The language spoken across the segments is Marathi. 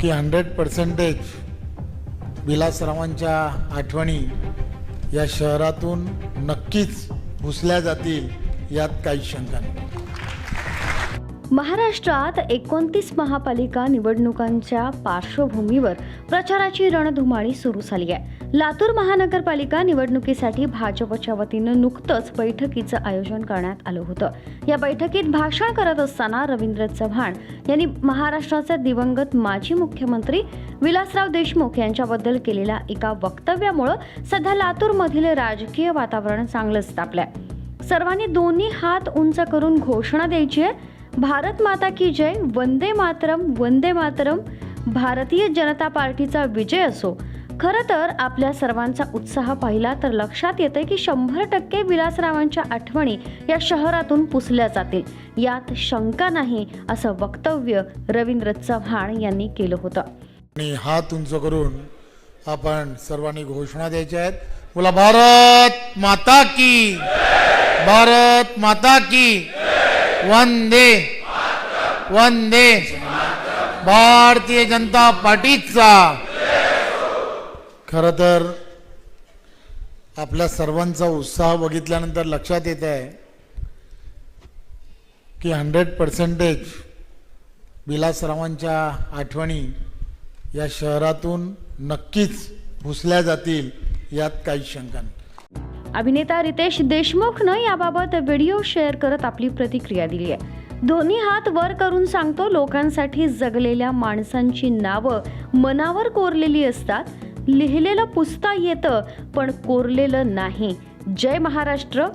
की हंड्रेड पर्सेंटेज विलासरावांच्या आठवणी या शहरातून नक्कीच पुसल्या जातील यात काही शंका नाही. महाराष्ट्रात एकोणतीस महापालिका निवडणुकांच्या पार्श्वभूमीवर प्रचाराची रणधुमाळी सुरू झाली आहे. लातूर महानगरपालिका निवडणुकीसाठी भाजपच्या वतीनं नुकतंच बैठकीचं आयोजन करण्यात आलं होतं. या बैठकीत भाषण करत असताना रवींद्र चव्हाण यांनी महाराष्ट्राचे दिवंगत माजी मुख्यमंत्री विलासराव देशमुख यांच्याबद्दल केलेल्या एका वक्तव्यामुळं सध्या लातूरमधील राजकीय वातावरण चांगलंच तापलंय. सर्वांनी दोन्ही हात उंच करून घोषणा द्यायची आहे. भारत माता की जय वंदे मातरम वंदे मातरम. भारतीय जनता पार्टीचा विजय असो. खरं तर आपल्या सर्वांचा उत्साह पाहिला तर लक्षात येते की शंभर टक्के विलासरावांच्या आठवणी या शहरातून पुसल्या जातील. यात शंका नाही असं वक्तव्य रवींद्र चव्हाण यांनी केलं होतं. आणि हात उंच करून आपण सर्वांनी घोषणा द्यायच्या आहेत. बोला भारत माता की भारत माता की वंदे. वंदे. भारतीय जनता पार्टीचा. खरं तर आपल्या सर्वांचा उत्साह बघितल्यानंतर लक्षात येत आहे की हंड्रेड पर्सेंटेज विलासरावांच्या आठवणी या शहरातून नक्कीच पुसल्या जातील यात काही शंका नाही. अभिनेता रितेश देशमुखनं याबाबत व्हिडिओ शेअर करत आपली प्रतिक्रिया दिली आहे. दोन्ही हात वर करून सांगतो लोकांसाठी जगलेल्या माणसांची नावं मनावर कोरलेली असतात. लिहिलेलं पुसता येतं पण कोरलेलं नाही. जय महाराष्ट्र.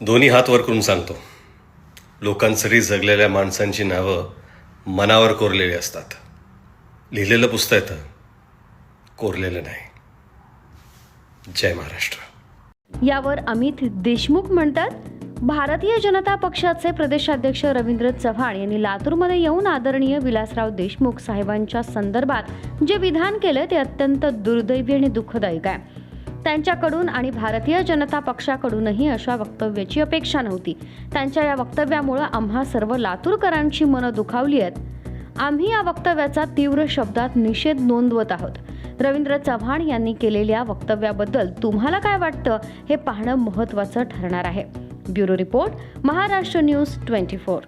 दोन्ही हात वर करून सांगतो. लोकांसाठी जगलेल्या माणसांची नावं मनावर कोरलेली असतात. लिहिलेलं पुसता येतं कोरलेलं नाही. जय महाराष्ट्र. यावर अमित देशमुख म्हणतात भारतीय जनता पक्षाचे प्रदेशाध्यक्ष रवींद्र चव्हाण यांनी लातूरमध्ये येऊन आदरणीय विलासराव देशमुख साहेबांच्या संदर्भात जे विधान केलं ते अत्यंत दुर्दैवी आणि दुःखदायक आहे. त्यांच्याकडून आणि भारतीय जनता पक्षाकडूनही अशा वक्तव्याची अपेक्षा नव्हती. त्यांच्या या वक्तव्यामुळं आम्हा सर्व लातूरकरांची मनं दुखावली आहेत. आम्ही या वक्तव्याचा तीव्र शब्दात निषेध नोंदवत आहोत. रवींद्र चव्हाण यांनी केलेल्या वक्तव्याबद्दल तुम्हाला काय वाटतं हे पाहणं महत्त्वाचं ठरणार आहे. Bureau report Maharashtra news twenty four.